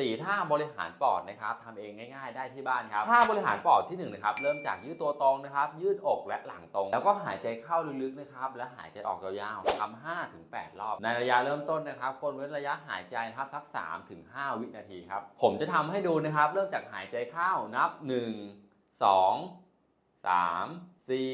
สี่ท่าบริหารปอดนะครับทำเองง่ายๆ ได้ที่บ้านครับท่าบริหารปอดที่หนึ่งนะครับเริ่มจากยืดตัวตรงนะครับ ยืดอกและหลังตรง แล้วก็หายใจเข้าลึกๆนะครับและหายใจออกยาวๆทำห้าถึงแปดรอบ ในระยะเริ่มต้นนะครับคนเว้นระยะหายใจนะครับสักสามถึงห้าวินาทีครับผมจะทำให้ดูนะครับ เริ่มจากหายใจเข้านับหนึ่ง สองสามสี่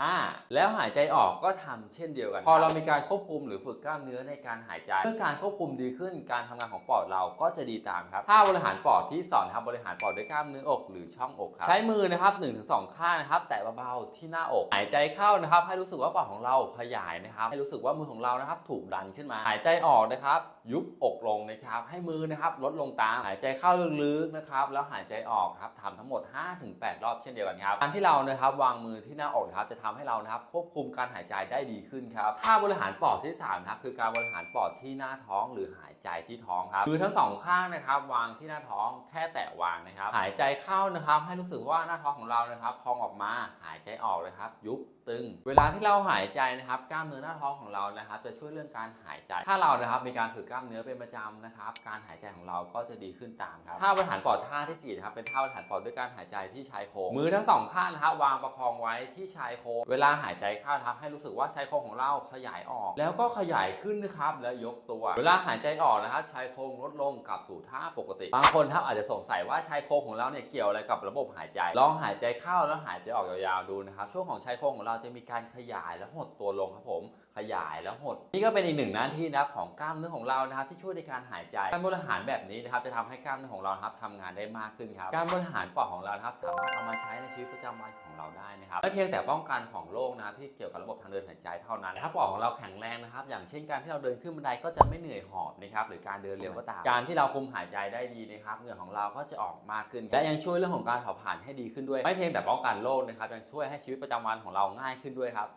ห้าแล้วหายใจออกก็ทำเช่นเดียวกัน พอเรามีการควบคุมหรือฝึกกล้ามเนื้อในการหายใจเมื่อการควบคุมดีขึ้นการทำงานของปอดเราก็จะดีตามครับถ้าบริหารปอดที่สอนครับบริหารปอดด้วยกล้ามเนื้ออกหรือช่องอกครับใช้มือนะครับ1นถึงสข้างนะครับแตะเบาๆที่หน้าอก หายใจเข้านะครับ ให้รู้สึกว่าปอดของเราขยายนะครับ ให้รู้สึกว่ามือของเรานะครับ ถูกดันขึ้นมา หายใจออกนะครับ ยุบอกลงนะครับ ให้มือนะครับ ลดลงตาม หายใจเข้าลึกๆนะครับ แล้วหายใจออกครับทำทั้งหมด 5-8 รอบเช่นเดียวกันครับการที่เรานะครับวางมือที่หน้าอกนะครับจะทำให้เรานะครับควบคุมการหายใจได้ดีขึ้นครับท่าบริหารปอดที่3นะครับคือการบริหารปอดที่หน้าท้องหรือหายใจที่ท้องครับมือทั้งสองข้างนะครับวางที่หน้าท้องแค่แตะวางนะครับ หายใจเข้านะครับ ให้รู้สึกว่าหน้าท้องของเรานะครับพองออกมาหายใจออกเลยครับ ยุบตึง เวลาที่เราหายใจนะครับกล้ามเนื้อหน้าท้องของเรานะครับ จะช่วยเรื่องการหายใจ ถ้าเรานะครับมีการฝึกกล้ามเนื้อเป็นประจำนะครับ การหายใจของเราก็จะดีขึ้นตามครับท่าบริหารปอดท่าที่สี่นะครับเป็นท่าบริหารปอดด้วยการหายใจที่ชายโครงมือทั้งสองข้างนะครับวางประคองไว้ที่ชายโครงเวลาหายใจเข้านะครับให้รู้สึกว่าชายโครงของเราขยายออก แล้วก็ขยายขึ้นนะครับแล้วยกตัว เวลาหายใจออกนะครับชายโครงลดลงกลับสู่ท่าปกติ บางคนครับอาจจะสงสัยว่าชายโครงของเราเนี่ยเกี่ยวอะไรกับระบบหายใจ ลองหายใจเข้าแล้วหายใจออกยาวๆดูนะครับช่วงของชายโครงของเราจะมีการขยายและหดตัวลงครับผมขยายแล้วหด นี่ก็เป็นอีกหนึ่งหน้าที่นะครับของกล้ามเนื้อของเรานะครับที่ช่วยในการหายใจการบริหารแบบนี้นะครับจะทำให้กล้ามเนื้อของเราครับทำงานได้มากขึ้นครับการบริหารปอดของเรานะครับสามารถเอามาใช้ในชีวิตประจำวันของเราได้นะครับเพียงแต่ป้องกันของโรคนะครับที่เกี่ยวกับระบบทางเดินหายใจเท่านั้น ถ้าปอดของเราแข็งแรงนะครับ อย่างเช่นการที่เราเดินขึ้นบันไดก็จะไม่เหนื่อยหอบนะครับหรือการเดินเร็วก็ตาม การที่เราคุมหายใจได้ดีนะครับเหงื่อของเราก็จะออกมากขึ้น และยังช่วยเรื่องของการเผาผลาญให้ดีขึ้นด้วย ไม่เพียงแต่ป้องกันโรคนะครับยังช่วยให้ชีวิตประจำวันของเราง่ายขึ้นด้วยครับ